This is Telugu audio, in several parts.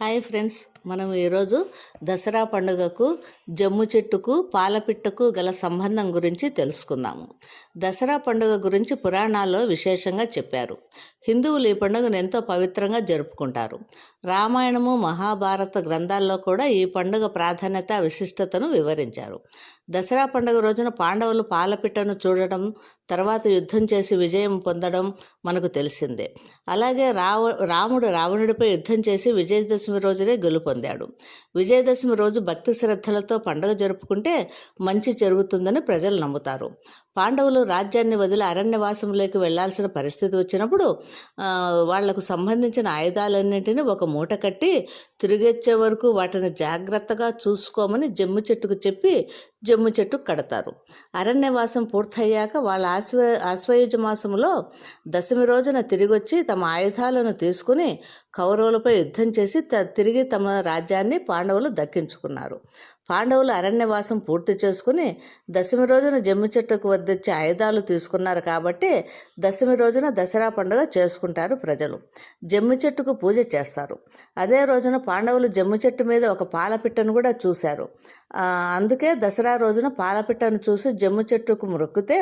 హాయ్ ఫ్రెండ్స్ మనం ఈరోజు దసరా పండుగకు జమ్ము చెట్టుకు పాలపిట్టకు గల సంబంధం గురించి తెలుసుకుందాము. దసరా పండుగ గురించి పురాణాల్లో విశేషంగా చెప్పారు. హిందువులు ఈ పండుగను ఎంతో పవిత్రంగా జరుపుకుంటారు. రామాయణము మహాభారత గ్రంథాల్లో కూడా ఈ పండుగ ప్రాధాన్యత విశిష్టతను వివరించారు. దసరా పండుగ రోజున పాండవులు పాలపిట్టను చూడడం తర్వాత యుద్ధం చేసి విజయం పొందడం మనకు తెలిసిందే. అలాగే రావ రాముడు రావణుడిపై యుద్ధం చేసి విజయదశమి రోజునే గెలుపొందాడు విజయదశమి రోజు భక్తి శ్రద్ధలతో పండుగ జరుపుకుంటే మంచి జరుగుతుందని ప్రజలు నమ్ముతారు. పాండవులు రాజ్యాన్ని వదిలి అరణ్యవాసంలోకి వెళ్ళాల్సిన పరిస్థితి వచ్చినప్పుడు వాళ్ళకు సంబంధించిన ఆయుధాలన్నింటినీ ఒక మూట కట్టి తిరిగొచ్చే వరకు వాటిని జాగ్రత్తగా చూసుకోమని జమ్ము చెట్టుకు చెప్పి జమ్ము చెట్టుకు కడతారు. అరణ్యవాసం పూర్తయ్యాక వాళ్ళ ఆశ్వ ఆశ్వయుజ మాసంలో దశమి రోజున తిరిగొచ్చి తమ ఆయుధాలను తీసుకుని కౌరవులపై యుద్ధం చేసి త తిరిగి తమ రాజ్యాన్ని పాండవులు దక్కించుకున్నారు. పాండవులు అరణ్యవాసం పూర్తి చేసుకుని దశమి రోజున జమ్మి చెట్టుకు వద్దొచ్చి ఆయుధాలు తీసుకున్నారు కాబట్టి దశమి రోజున దసరా పండుగ చేసుకుంటారు ప్రజలు. జమ్మి చెట్టుకు పూజ చేస్తారు. అదే రోజున పాండవులు జమ్మి చెట్టు మీద ఒక పాలపిట్టను కూడా చూశారు. అందుకే దసరా రోజున పాలపిట్టను చూసి జమ్ము చెట్టుకు మొక్కితే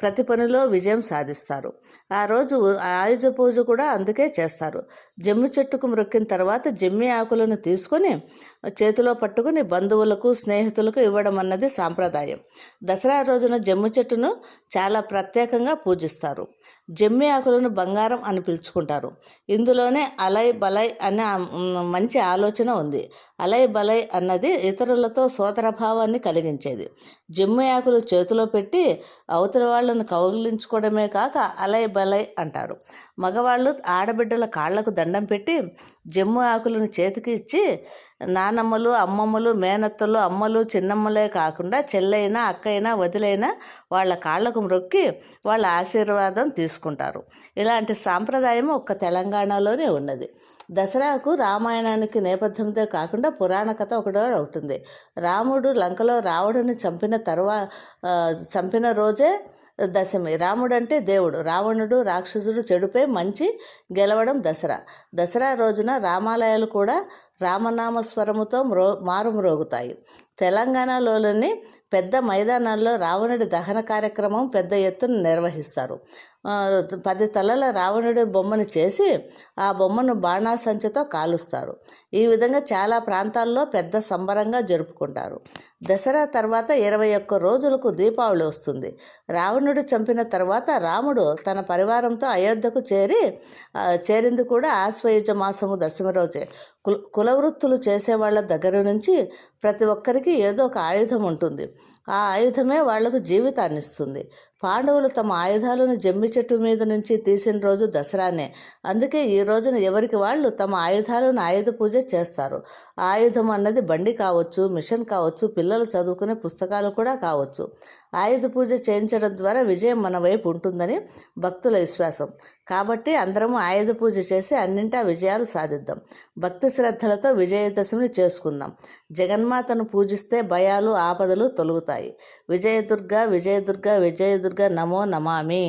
ప్రతి పనిలో విజయం సాధిస్తారు. ఆ రోజు ఆయుధ పూజ కూడా అందుకే చేస్తారు. జమ్మి చెట్టుకు మొక్కిన తర్వాత జమ్మి ఆకులను తీసుకొని చేతిలో పట్టుకుని బంధువులకు స్నేహితులకు ఇవ్వడం అన్నది సాంప్రదాయం. దసరా రోజున జమ్ము చెట్టును చాలా ప్రత్యేకంగా పూజిస్తారు. జమ్మి ఆకులను బంగారం అని పిలుచుకుంటారు. ఇందులోనే అలై బలై అనే మంచి ఆలోచన ఉంది. అలై బలై అన్నది ఇతరులతో సోదరభావాన్ని కలిగించేది. జమ్మి ఆకులు చేతిలో పెట్టి అవతల వాళ్ళను కౌగిలించుకోవడమే కాక అలై బలై అంటారు. మగవాళ్ళు ఆడబిడ్డల కాళ్ళకు దండం పెట్టి జమ్ము ఆకులను చేతికి ఇచ్చి నానమ్మలు అమ్మమ్మలు మేనత్తలు అమ్మలు చిన్నమ్మలే కాకుండా చెల్లైనా అక్కైనా వదిలైనా వాళ్ళ కాళ్ళకు మ్రొక్కి వాళ్ళ ఆశీర్వాదం తీసుకు చేసుకుంటారు. ఇలాంటి సాంప్రదాయం ఒక్క తెలంగాణలోనే ఉన్నది. దసరాకు రామాయణానికి నేపథ్యంతో కాకుండా పురాణ కథ ఒకటి అవుతుంది రాముడు లంకలో రావణుని చంపిన తర్వా చంపిన రోజే దశమి. రాముడు అంటే దేవుడు. రావణుడు రాక్షసుడు చెడుపై మంచి గెలవడం దసరా. దసరా రోజున రామాలయాలు కూడా రామనామ స్వరముతో మ్రో మారుమ్రోగుతాయి. తెలంగాణలోని పెద్ద మైదానాల్లో రావణుడి దహన కార్యక్రమం పెద్ద ఎత్తున నిర్వహిస్తారు. పది తలల రావణుడి బొమ్మను చేసి ఆ బొమ్మను బాణాసంచతో కాలుస్తారు. ఈ విధంగా చాలా ప్రాంతాల్లో పెద్ద సంబరంగా జరుపుకుంటారు. దసరా తర్వాత ఇరవై ఒక్క రోజులకు దీపావళి వస్తుంది. రావణుడు చంపిన తర్వాత రాముడు తన పరివారంతో అయోధ్యకు చేరి చేరింది కూడా ఆశ్వయుజ మాసము దశమి రోజే. కుల కులవృత్తులు చేసేవాళ్ళ దగ్గర నుంచి ప్రతి ఒక్కరికి ఏదో ఒక ఆయుధం ఉంటుంది. ఆ ఆయుధమే వాళ్ళకు జీవితాన్ని ఇస్తుంది. పాండవులు తమ ఆయుధాలను జమ్మి చెట్టు మీద నుంచి తీసిన రోజు దసరానే. అందుకే ఈ రోజున ఎవరికి వాళ్ళు తమ ఆయుధాలను ఆయుధ పూజ చేస్తారు. ఆయుధం అన్నది బండి కావచ్చు మిషన్ కావచ్చు పిల్లలు చదువుకునే పుస్తకాలు కూడా కావచ్చు. ఆయుధ పూజ చేయించడం ద్వారా విజయం మన వైపు ఉంటుందని భక్తుల విశ్వాసం. కాబట్టి అందరము ఆయుధ పూజ చేసి అన్నింటా విజయాలు సాధిద్దాం. భక్తి శ్రద్ధలతో విజయదశమిని చేసుకుందాం. జగన్ జగన్మాతను పూజిస్తే భయాలు ఆపదలు తొలగుతాయి. విజయదుర్గ విజయదుర్గ విజయదుర్గ నమో నమామి.